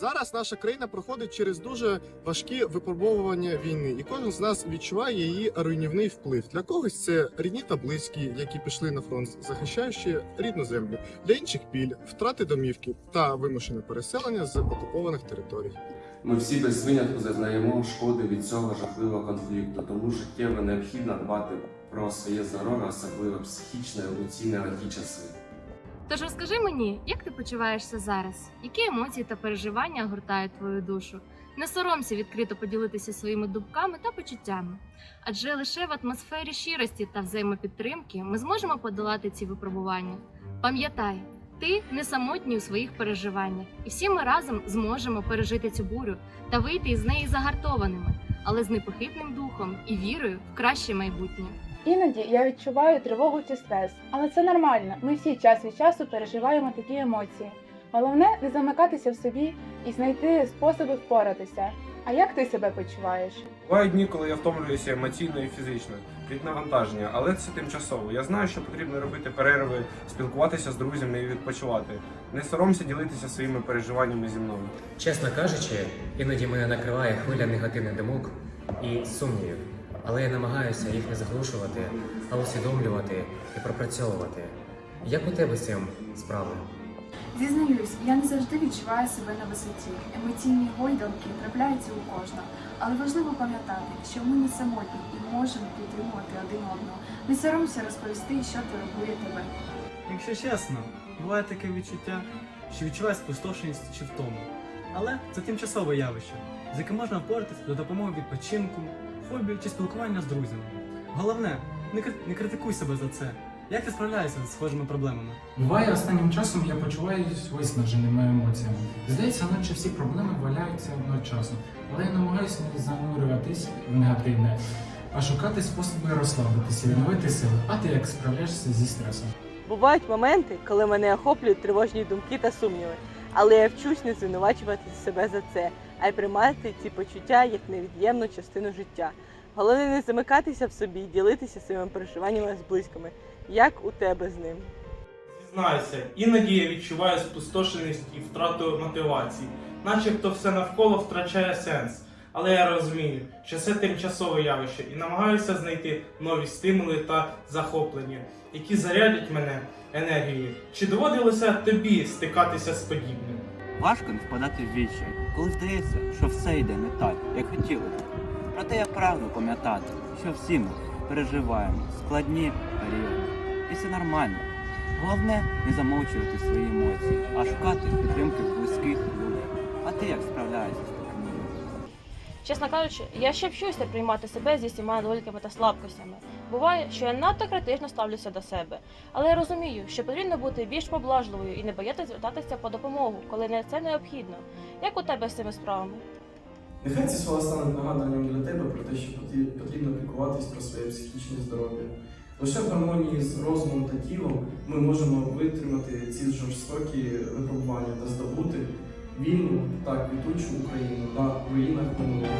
Зараз наша країна проходить через дуже важкі випробовування війни, і кожен з нас відчуває її руйнівний вплив. Для когось це рідні та близькі, які пішли на фронт, захищаючи рідну землю. Для інших біль, втрати домівки та вимушене переселення з окупованих територій. Ми всі без винятку зазнаємо шкоди від цього жахливого конфлікту, тому життєво необхідно дбати про своє здоров'я, особливо психічне, емоційне ті часи. Тож розкажи мені, як ти почуваєшся зараз? Які емоції та переживання огортають твою душу? Не соромся відкрито поділитися своїми думками та почуттями. Адже лише в атмосфері щирості та взаємопідтримки ми зможемо подолати ці випробування. Пам'ятай, ти не самотній у своїх переживаннях, і всі ми разом зможемо пережити цю бурю та вийти із неї загартованими, але з непохитним духом і вірою в краще майбутнє. Іноді я відчуваю тривогу чи стрес, але це нормально. Ми всі час від часу переживаємо такі емоції. Головне не замикатися в собі і знайти способи впоратися. А як ти себе почуваєш? Бувають дні, коли я втомлююся емоційно і фізично від навантаження, але це тимчасово. Я знаю, що потрібно робити перерви, спілкуватися з друзями і відпочивати. Не соромся ділитися своїми переживаннями зі мною. Чесно кажучи, іноді мене накриває хвиля негативних думок і сумнівів, але я намагаюся їх не заглушувати, а усвідомлювати і пропрацьовувати. Як у тебе з цим справи? Зізнаюсь, я не завжди відчуваю себе на висоті. Емоційні гойдалки трапляються у кожного. Але важливо пам'ятати, що ми не самотні і можемо підтримувати один одного. Не соромся розповісти, що турбує тебе. Якщо чесно, буває таке відчуття, що відчуває спустошеність чи втому. Але це тимчасове явище, з яким можна впоратися за допомогою відпочинку, хобі чи спілкування з друзями. Головне, не, кри- не критикуй себе за це. Як ти справляєшся з схожими проблемами? Буває, останнім часом я почуваюся виснаженими емоціями. Здається, наче всі проблеми валяються одночасно, але я намагаюся не занурюватись в негативне, а шукати способи розслабитися, відновити сили. А ти як справляєшся зі стресом? Бувають моменти, коли мене охоплюють тривожні думки та сумніви, але я вчусь не звинувачувати себе за це, а й приймати ці почуття як невід'ємну частину життя. Головне не замикатися в собі, ділитися своїми переживаннями з близькими, як у тебе з ним. Зізнаюся, іноді я відчуваю спустошеність і втрату мотивації, начебто все навколо втрачає сенс. Але я розумію, що це тимчасове явище і намагаюся знайти нові стимули та захоплення, які зарядять мене енергією. Чи доводилося тобі стикатися з подібним? Важко не впадати в відчай, коли здається, що все йде не так, як хотілося. Проте я прагну пам'ятати, що всі ми переживаємо складні періоди. І все нормально. Головне не замовчувати свої емоції, а шукати підтримки близьких людей. А ти як справляєшся? Чесно кажучи, я ще вчуся приймати себе зі всіма недоліками та слабкостями. Буває, що я надто критично ставлюся до себе, але я розумію, що потрібно бути більш поблажливою і не боятися звертатися по допомогу, коли це необхідно. Як у тебе з цими справами? Нехай ці слова стануть нагадуванням для тебе про те, що потрібно піклуватись про своє психічне здоров'я. Лише в гармонії з розумом та тілом ми можемо витримати ці жорстокі випробування та здобути вільну та квітучу Україну на руїнах минулого.